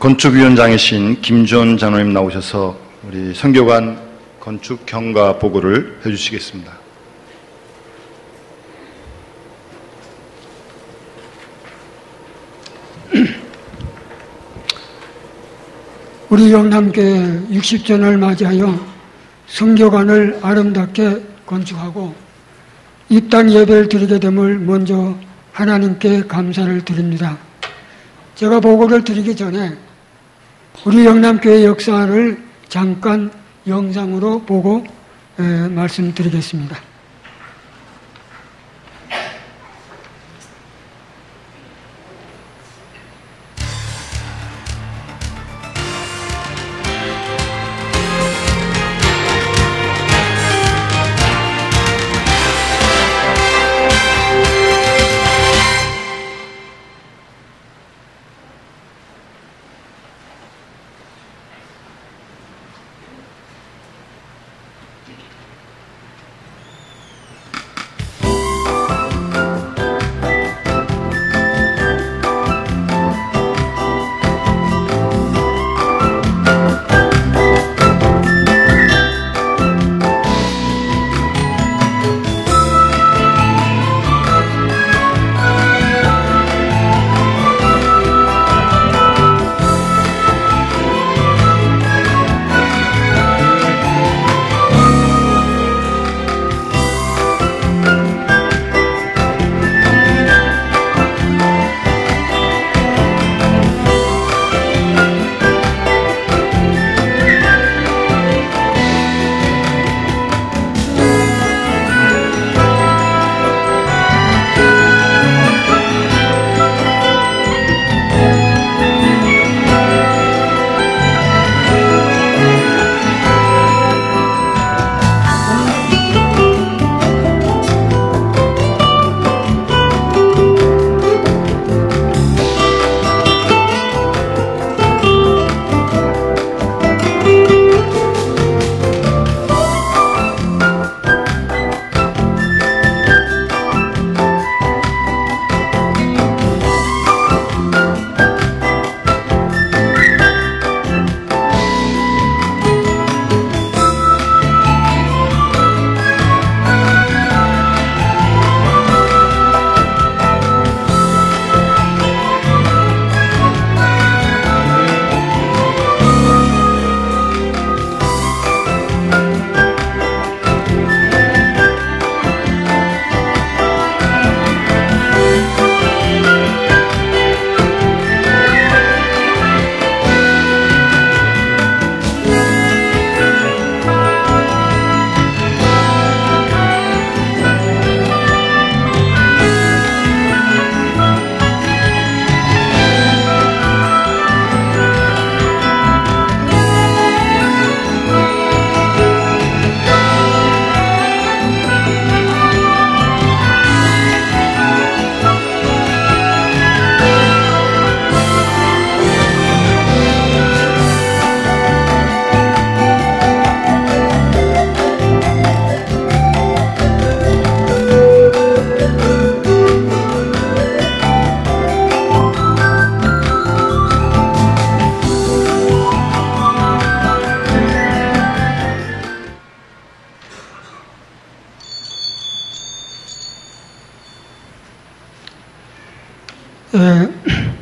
건축위원장이신 김존 장로님 나오셔서 우리 성교관 건축 경과 보고를 해주시겠습니다. 우리 영남교회 60전을 맞이하여 성교관을 아름답게 건축하고 입당 예배를 드리게 됨을 먼저 하나님께 감사를 드립니다. 제가 보고를 드리기 전에 우리 영남교회 역사를 잠깐 영상으로 보고 말씀드리겠습니다.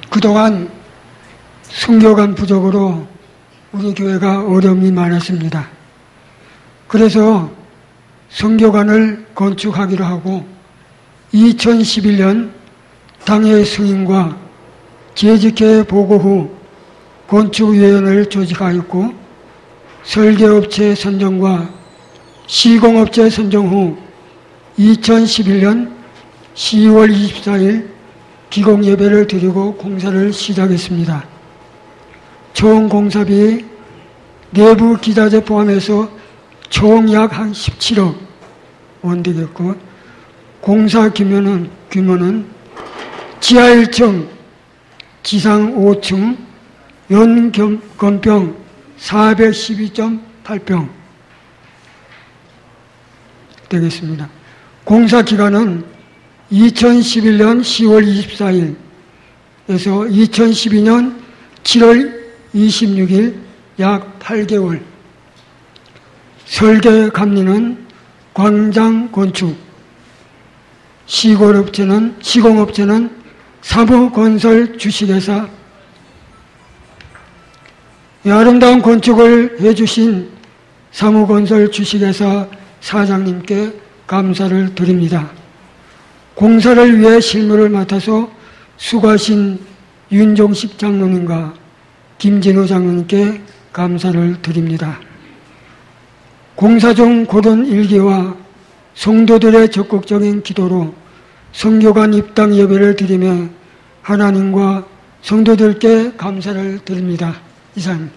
그동안 성교관 부족으로 우리 교회가 어려움이 많았습니다. 그래서 성교관을 건축하기로 하고 2011년 당의 승인과 재직회 보고 후 건축위원회를 조직하였고 설계업체 선정과 시공업체 선정 후 2011년 10월 24일 기공 예배를 드리고 공사를 시작했습니다. 총 공사비 내부 기자재 포함해서 총 약 한 17억 원 되겠고 공사 규모는, 규모는 지하 1층, 지상 5층, 연건평 412.8평 되겠습니다. 공사 기간은 2011년 10월 24일에서 2012년 7월 26일 약 8개월 설계 감리는 광장 건축 시골업체는 시공업체는 사무건설 주식회사 이 아름다운 건축을 해주신 사무건설 주식회사 사장님께 감사를 드립니다. 공사를 위해 실무를 맡아서 수고하신 윤종식 장로님과 김진호 장로님께 감사를 드립니다. 공사 중 고른 일기와 성도들의 적극적인 기도로 성교관 입당 예배를 드리며 하나님과 성도들께 감사를 드립니다. 이상.